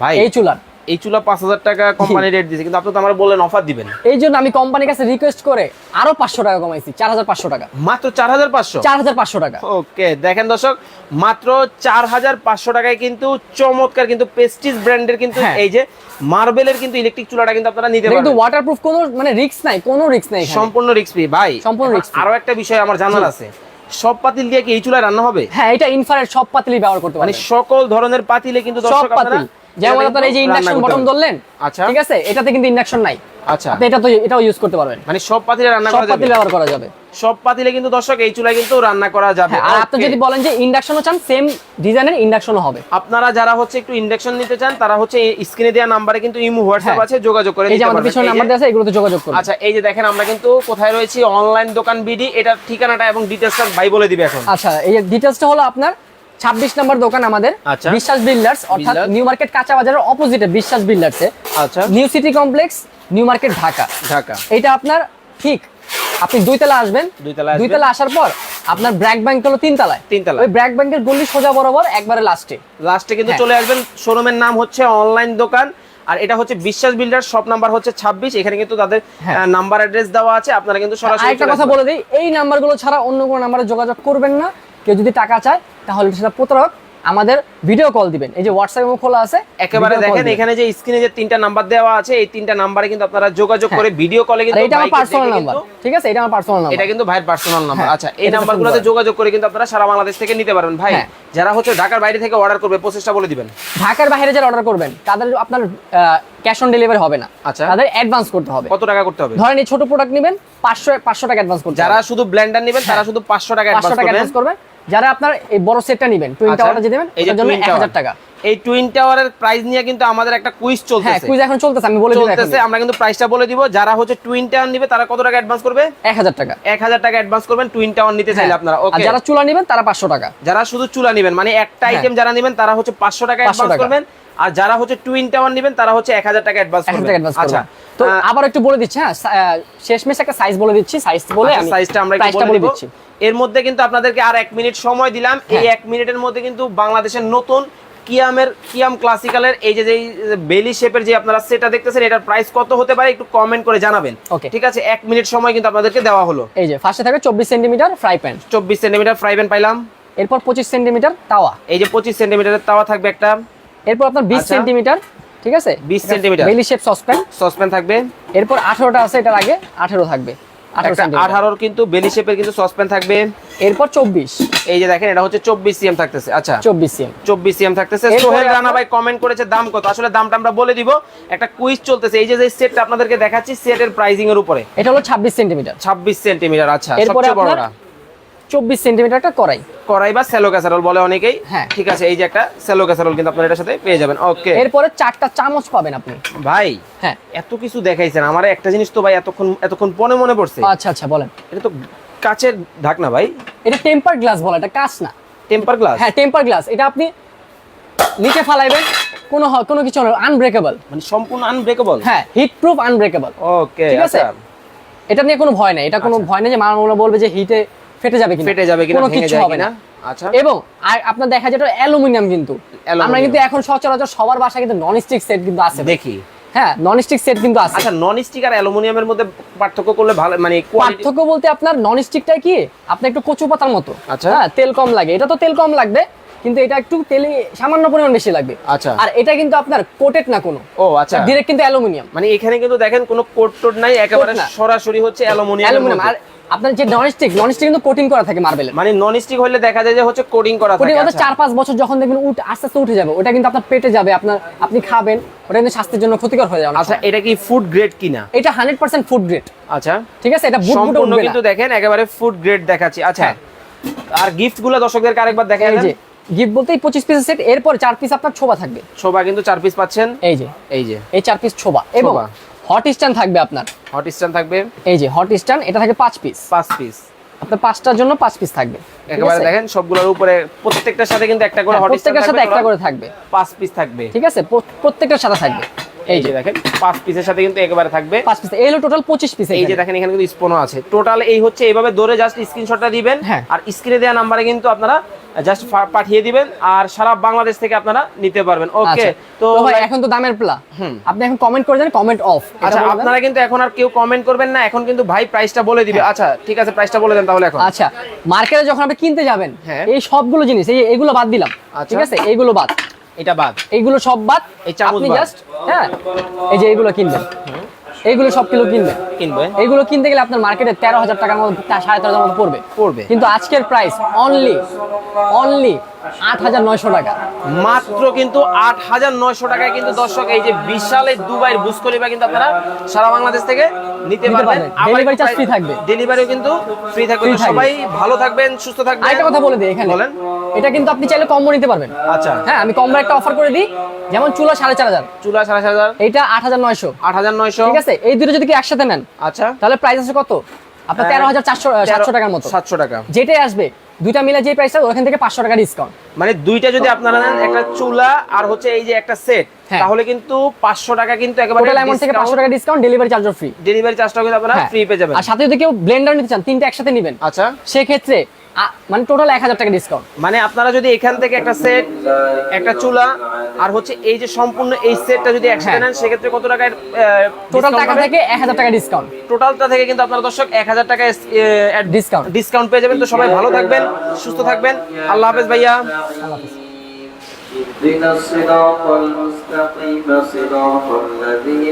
S1: ভাই
S2: এই চুলার।
S1: এই চুলা পাঁচ হাজার টাকা কোম্পানি রেট দিয়েছে কিন্তু আপনি তো আমার বললেন অফার দিবেন।
S2: এই জন্য আমি কোম্পানির কাছে রিকোয়েস্ট করে আরও পাঁচশো টাকা কমাইছি চার হাজার পাঁচশো টাকা।
S1: মাত্র চার হাজার পাঁচশো?
S2: চার হাজার পাঁচশো টাকা।
S1: ওকে দেখেন দর্শক মাত্র চার হাজার পাঁচশো টাকায় কিন্তু চমৎকার কিন্তু পেস্টিজ ব্র্যান্ডের কিন্তু
S2: হ্যাঁ।
S1: এই যে মার্বেলের কিন্তু ইলেকট্রিক চুলাটা কিন্তু আপনারা নিতে
S2: এটা কিন্তু
S1: পারবেন।
S2: ওয়াটারপ্রুফ কোনো মানে রিস্ক নাই কোনো রিস্ক নাই
S1: সম্পূর্ণ রিস্ক ফ্রি ভাই।
S2: সম্পূর্ণ free।
S1: আরও একটা বিষয় আমার জানার আছে। সব পাতিল দিয়ে কি এই চুলায় রান্না হবে?
S2: হ্যাঁ এটা ইনফ্রারেড সব পাতিলই ব্যবহার করতে
S1: মানে সকল ধরনের পাতিলে কিন্তু দর্শক আপনারা
S2: যেমন আপনার এই যে ইন্ডাকশন বটন ধরলেন
S1: আচ্ছা।
S2: ঠিক আছে? এটাতে কিন্তু ইন্ডাকশন নাই।
S1: আচ্ছা।
S2: এটা তো এটাও ইউজ করতে পারবেন।
S1: মানে সব পাতিলে রান্না করা যাবে
S2: পাতিল ব্যবহার করা যাবে।
S1: সব পাতিলে কিন্তু দর্শক এই চুলায় কিন্তু রান্না করা যাবে।
S2: হ্যাঁ আর আপনি যদি বলেন যে ইন্ডাকশনও চান সেম ডিজাইনের ইন্ডাকশনও হবে।
S1: আপনারা যারা হচ্ছে একটু ইন্ডাকশন নিতে চান তারা হচ্ছে স্ক্রিনে দেওয়া নাম্বারে কিন্তু ইমো হোয়াটসঅ্যাপ
S2: হ্যাঁ।
S1: আছে যোগাযোগ করে
S2: এই যে আমাদের পিছনে নাম্বার দেওয়া আছে এগুলোতে যোগাযোগ করুন।
S1: আচ্ছা এই যে দেখেন আমরা কিন্তু কোথায় রয়েছি? অনলাইন দোকান বিডি এটার ঠিকানাটা এবং ডিটেলসটা ভাই বলে দিবে এখন।
S2: আচ্ছা এই ডিটেলসটা হলো আপনার ছাব্বিশ নম্বর দোকান আমাদের।
S1: আচ্ছা।
S2: বিশ্বাস বিল্ডার্স অর্থাৎ নিউ মার্কেট কাঁচা বাজারের অপোজিটে বিশ্বাস বিল্ডার্সে।
S1: আচ্ছা।
S2: New city complex new market Dhaka.
S1: Dhaka.
S2: এটা আপনার ঠিক আপনি দুই তলা আসবেন।
S1: দুই তলায়
S2: দুই
S1: আসবেন।
S2: তলা আসার পর আপনার ব্র্যাক ব্যাংক হলো তিন তলায়
S1: তিন তলায়।
S2: ওই ব্র্যাক ব্যাংকের গলি সোজা বরাবর একবারে লাস্টে
S1: লাস্টে কিন্তু
S2: হ্যাঁ।
S1: চলে আসবেন শোরুমের নাম হচ্ছে অনলাইন দোকান। আর এটা হচ্ছে বিশ্বাস বিল্ডার শপ নাম্বার হচ্ছে ছাব্বিশ। এখানে কিন্তু তাদের
S2: হ্যাঁ।
S1: নাম্বার অ্যাড্রেস দেওয়া আছে আপনারা কিন্তু সরাসরি
S2: আরেকটা
S1: চলে
S2: কথা বলে দিই এই নাম্বারগুলো ছাড়া অন্য কোনো নাম্বারে যোগাযোগ করবেন না। কেউ যদি টাকা চায় তাহলে সেটা প্রতারক আমাদের ভিডিও কল দিবেন। এই যে হোয়াটসঅ্যাপ এবং খোলা আছে
S1: একেবারে দেখেন এখানে যে স্ক্রিনে যে তিনটা নাম্বার দেওয়া আছে এই তিনটা নাম্বারে কিন্তু আপনারা যোগাযোগ
S2: হ্যাঁ।
S1: করে ভিডিও কলে কিন্তু
S2: এটা আমার পার্সোনাল নাম্বার ঠিক আছে? এটা আমার পার্সোনাল নাম্বার
S1: এটা কিন্তু ভাইয়ের পার্সোনাল নাম্বার
S2: হ্যাঁ,
S1: আচ্ছা এই নাম্বারগুলোতে যোগাযোগ করে কিন্তু আপনারা সারা বাংলাদেশ থেকে নিতে পারবেন। ভাই
S2: হ্যাঁ।
S1: যারা হচ্ছে ঢাকার বাইরে থেকে অর্ডার করবে প্রসেসটা বলে দিবেন।
S2: ঢাকার বাইরে যারা অর্ডার করবেন তাদের আপনার ক্যাশ অন ডেলিভারি হবে না।
S1: আচ্ছা।
S2: তাদের অ্যাডভান্স করতে হবে।
S1: কত টাকা করতে হবে?
S2: ধরেন এই ছোট প্রোডাক্ট নেবেন পাঁচশো পাঁচশো টাকা অ্যাডভান্স করতে
S1: যারা শুধু ব্লেন্ডার নেবেন তারা শুধু পাঁচশো টাকা অ্যাডভান্স করবেন।
S2: যারা আপনার এই বড় সেটটা নেবেন টুইন
S1: আচ্ছা,
S2: টাওয়ারটা যে দেবেন এর জন্য
S1: Twin
S2: এক হাজার
S1: Tower।
S2: টাকা।
S1: এই টুইন টাওয়ারের প্রাইস নিয়ে কিন্তু আমাদের একটা কুইজ
S2: হ্যাঁ কুইজ এখন চলতেছে আমি বলে দিই
S1: চলতেছে আমরা কিন্তু প্রাইসটা বলে দিব। যারা হচ্ছে টুইন টাওয়ার নেবে তারা কত টাকা অ্যাডভান্স করবে?
S2: এক হাজার টাকা।
S1: এক হাজার টাকা অ্যাডভান্স করবেন টুইন টাওয়ার নিতে চাইলে
S2: হ্যাঁ।
S1: আপনারা।
S2: আর
S1: ওকে
S2: যারা চুলা নেবেন তারা পাঁচশো টাকা।
S1: যারা শুধু চুলা নেবেন মানে একটা
S2: হ্যাঁ।
S1: আইটেম যারা নেবেন তারা হচ্ছে পাঁচশো টাকা
S2: 500
S1: অ্যাডভান্স করবেন। আর যারা হচ্ছে টুইন টাওয়ার নেবেন তারা হচ্ছে এক হাজার টাকা অ্যাডভান্স আচ্ছা
S2: তো আবার একটু বলে দিচ্ছি হ্যাঁ শেষমেশ একটা সাইজ বলে দিচ্ছি সাইজ বলে আমি
S1: সাইজটা আমরা একটু বলে
S2: বলে দিচ্ছি।
S1: এর মধ্যে কিন্তু আপনাদেরকে আর এক মিনিট সময় দিলাম। এই
S2: হ্যাঁ।
S1: এক মিনিটের মধ্যে কিন্তু বাংলাদেশের নতুন কিয়ামের কিয়াম ক্লাসিক্যালের এই যে যেই বেলি শেপের যে আপনারা সেটা দেখতেছেন এটার প্রাইস কত হতে পারে একটু কমেন্ট করে জানাবেন. ঠিক আছে? এক মিনিট সময় কিন্তু আপনাদেরকে দেওয়া হলো।
S2: এই যে ফার্স্টে থাকে চব্বিশ সেন্টিমিটার ফ্রাই প্যান
S1: চব্বিশ সেন্টিমিটার ফ্রাই প্যান পাইলাম।
S2: এরপর পঁচিশ সেন্টিমিটার তাওয়া।
S1: এই যে পঁচিশ সেন্টিমিটারের তাওয়া থাকবে একটা।
S2: এরপর আপনার বিশ
S1: আচ্ছা।
S2: সেন্টিমিটার ঠিক আছে?
S1: 20 centimetre.
S2: Belly shape saucepan
S1: saucepan থাকবে।
S2: এরপর আঠারোটা আছে এটার আগে আঠারো থাকবে।
S1: আঠারোর কিন্তু বেলি শেপের কিন্তু সসপ্যান থাকবে।
S2: এরপর চব্বিশ।
S1: এই যে দেখেন এটা হচ্ছে চব্বিশ সিএম থাকতেছে। আচ্ছা।
S2: চব্বিশ সিএম
S1: চব্বিশ সিএম থাকতেছে। সোহেল রানা ভাই কমেন্ট করেছে দাম কত? আসলে দামটা আমরা বলে দিব। একটা কুইজ চলতেছে। এই যে যে সেটটা আপনাদেরকে দেখাচ্ছি সেটের প্রাইজিং এর উপরে।
S2: এটা হলো ছাব্বিশ সেন্টিমিটার
S1: ছাব্বিশ সেন্টিমিটার আচ্ছা সবচেয়ে বড়টা।
S2: চব্বিশ সেন্টিমিটার একটা করাই
S1: কড়াই বা সেলো ক্যাসারোল বলে অনেকেই।
S2: হ্যাঁ।
S1: ঠিক আছে এই যে একটা সেলো ক্যাসারোল কিন্তু আপনারা এটার সাথে পেয়ে যাবেন। ওকে
S2: এরপরে চারটা চামচ পাবেন আপনি।
S1: ভাই
S2: হ্যাঁ।
S1: এত কিছু দেখাইছেন আমার একটা জিনিস তো ভাই এতক্ষণ এতক্ষণ পনে মনে পড়ছে।
S2: আচ্ছা আচ্ছা বলেন।
S1: এটা তো কাচের ঢাকনা ভাই।
S2: এটা টেম্পার গ্লাস বলে এটা কাজ না।
S1: টেম্পার গ্লাস
S2: হ্যাঁ টেম্পার গ্লাস এটা আপনি নিচে ফালাইবেন কোনো কোনো কিছু আনব্রেকেবল
S1: মানে সম্পূর্ণ আনব্রেকেবল
S2: হ্যাঁ হিট প্রুফ আনব্রেকেবল
S1: ওকে
S2: ঠিক আছে? এটা নিয়ে কোনো ভয় নেই এটা কোনো ভয় নেই যে মানুষগুলো বলবে যে হিটে ফেটে যাবে কিনা।
S1: ফেটে যাবে কিনা
S2: কোনো কিছু হবে না।
S1: আচ্ছা।
S2: এবং আর আপনার দেখা যায় এটা অ্যালুমিনিয়াম কিন্তু। আমরা কিন্তু এখন সচরাচর সবার বাসায় কিন্তু নন স্টিক সেট কিন্তু আছে
S1: দেখি।
S2: হ্যাঁ নন স্টিক সেট কিন্তু আছে।
S1: আচ্ছা নন স্টিক আর অ্যালুমিনিয়ামের মধ্যে পার্থক্য করলে ভালো মানে
S2: পার্থক্য বলতে আপনার নন স্টিকটা কি? আপনার একটু কচু পাতার মতো।
S1: আচ্ছা।
S2: হ্যাঁ তেল কম লাগে। এটা তো তেল কম লাগবে কিন্তু এটা একটু তেলে সামান্য পরিমাণ বেশি লাগবে।
S1: আচ্ছা।
S2: আর এটা কিন্তু আপনার কোটেড না কোনো।
S1: ও আচ্ছা।
S2: ডিরেক্ট কিন্তু অ্যালুমিনিয়াম।
S1: মানে এখানে কিন্তু দেখেন কোনো কোট টোট নাই একেবারে
S2: না।
S1: সরাসরি হচ্ছে অ্যালুমিনিয়াম।
S2: অ্যালুমিনিয়াম আর আপনার যে নন স্টিক নন স্টিক কিন্তু কোটিং করা থাকে মার্বেলের
S1: মানে নন স্টিক হলে দেখা যায় যে হচ্ছে কোডিং করা থাকে আচ্ছা।
S2: চার পাঁচ বছর যখন দেখবেন উঠ আস্তে আস্তে উঠে যাবে ওটা কিন্তু আপনার পেটে যাবে আপনার আপনি খাবেন ওটা কিন্তু স্বাস্থ্যের জন্য ক্ষতিকর হয়ে যাবে
S1: আচ্ছা এটা কি ফুড গ্রেড কিনা?
S2: এটা হান্ড্রেড পার্সেন্ট ফুড গ্রেড
S1: আচ্ছা।
S2: ঠিক আছে এটা বুট
S1: সম্পূর্ণ কিন্তু দেখেন একেবারে ফুড গ্রেড দেখাচ্ছি। আচ্ছা
S2: হ্যাঁ।
S1: আর গিফটগুলো দর্শকদেরকে আরেকবার দেখা
S2: এই যে গিফট বলতে এই পঁচিশ পিসের সেট এরপর চার পিস আপনার ছোবা থাকবে।
S1: শোভা কিন্তু চার পিস পাচ্ছেন।
S2: এই যে।
S1: এই যে।
S2: এই চার পিস ছোবা। এবং
S1: ছোবা।
S2: হট স্ট্যান্ড থাকবে আপনার।
S1: হট স্ট্যান্ড থাকবে?
S2: এই যে হট স্ট্যান্ড এটা থাকে পাঁচ পিস
S1: পাঁচ পিস
S2: আপনার পাঁচটার জন্য পাঁচ পিস থাকবে।
S1: একেবারে দেখেন সবগুলোর উপরে প্রত্যেকটার সাথে কিন্তু একটা করে
S2: হ্যাঁ,
S1: হট
S2: প্রত্যেকটার সাথে একটা করে থাকবে।
S1: পাঁচ পিস থাকবে।
S2: ঠিক আছে? প্রত্যেকটার সাথে থাকবে।
S1: এই যে দেখেন পাঁচ পিসের সাথে কিন্তু একেবারে থাকবে।
S2: পাঁচ পিস এই হলো টোটাল পঁচিশ পিস
S1: এই যে দেখেন এখানে কিন্তু আছে। টোটাল এই হচ্ছে এইভাবে ধরে জাস্ট স্ক্রিনশটটা দিবেন
S2: হ্যাঁ।
S1: আর স্ক্রিনে দেওয়া নাম্বারে কিন্তু আপনারা জাস্ট পাঠিয়ে দিবেন আর সারা বাংলাদেশ থেকে আপনারা নিতে পারবেন। ওকে
S2: আচ্ছা।
S1: তো
S2: এখন তো দামের প্লা। আপনি এখন কমেন্ট করে দেন কমেন্ট অফ
S1: আচ্ছা আপনারা কিন্তু এখন আর কেউ কমেন্ট করবেন না এখন কিন্তু ভাই প্রাইসটা বলে দিবে। আচ্ছা ঠিক আছে প্রাইসটা বলে দেন তাহলে এখন।
S2: আচ্ছা মার্কেটে যখন আপনি কিনতে যাবেন
S1: হ্যাঁ।
S2: এই সবগুলো জিনিস এই এগুলো বাদ দিলাম
S1: আচ্ছা।
S2: ঠিক আছে? এইগুলো বাদ।
S1: এটা বাদ।
S2: এইগুলো সব বাদ। আপনি জাস্ট হ্যাঁ এই যে এইগুলো কিনবেন। এইগুলো সব কিলো কিনবেন।
S1: কিনবে?
S2: এইগুলো কিনতে গেলে আপনার মার্কেটে তেরো হাজার টাকার মতো সাড়ে তেরো হাজার মতো পড়বে।
S1: পড়বে।
S2: কিন্তু আজকের প্রাইস অনলি অনলি আট হাজার নয়শো টাকা।
S1: মাত্র কিন্তু আট হাজার নয়শো টাকায় কিন্তু দর্শক এই যে বিশাল এই দুবাইয়ের বুস কিন্তু আপনারা সারা বাংলাদেশ থেকে নিতে
S2: নিতে
S1: পারবেন।
S2: পারবেন। Delivery charge থাকবে।
S1: ডেলিভারিও কিন্তু ফ্রি থাকবে।
S2: Free
S1: তো
S2: থাকবে।
S1: সবাই ভালো থাকবেন সুস্থ থাকবেন।
S2: আরেকটা কথা বলে দিই এখানে।
S1: বলেন।
S2: এটা কিন্তু আপনি চাইলে কম্বো নিতে পারবেন।
S1: আচ্ছা।
S2: হ্যাঁ আমি কম্বো একটা অফার করে দিই। যেমন চুলা সাড়ে চার হাজার।
S1: চুলা সাড়ে সাত হাজার।
S2: এটা আট হাজার নয়শো।
S1: আট হাজার নয়শো।
S2: ঠিক আছে? এই দুটো যদি কি একসাথে নেন
S1: আচ্ছা।
S2: তাহলে প্রাইস আছে কত? আপনার তেরো হাজার চারশো সাতশো টাকার মতো।
S1: সাতশো টাকা।
S2: যেটাই আসবে দুইটা মিলে যে প্রাইসটা ওখান থেকে পাঁচশো টাকা ডিসকাউন্ট
S1: মানে দুইটা যদি আপনারা নেন একটা চুলা আর হচ্ছে এই যে একটা সেট
S2: হ্যাঁ।
S1: তাহলে কিন্তু পাঁচশো টাকা কিন্তু একেবারে
S2: টোটাল অ্যামাউন্ট থেকে পাঁচশো টাকা ডিসকাউন্ট ডেলিভারি চার্জও ফ্রি
S1: ডেলিভারি চার্জটা কিন্তু আপনারা ফ্রি পেয়ে যাবেন।
S2: আর সাথে যদি কেউ ব্লেন্ডার নিতে চান তিনটা একসাথে নেবেন।
S1: আচ্ছা।
S2: সেক্ষেত্রে মানে টোটাল এক হাজার টাকা ডিসকাউন্ট
S1: মানে আপনারা যদি এখান থেকে একটা সেট একটা চুলা আর হচ্ছে এই যে সম্পূর্ণ এই সেটটা যদি একসাথে
S2: হ্যাঁ।
S1: নেন সেক্ষেত্রে কত টাকায়
S2: টোটাল টাকা থেকে এক হাজার টাকা ডিসকাউন্ট
S1: টোটালটা থেকে কিন্তু আপনারা দর্শক এক হাজার টাকা
S2: Discount.
S1: ডিসকাউন্ট পেয়ে যাবেন তো সবাই ভালো থাকবেন সুস্থ থাকবেন আল্লাহ হাফেজ ভাইয়া
S2: আল্লাহ হাফিজ
S3: اهدنا الصراط المستقيم صراط الذين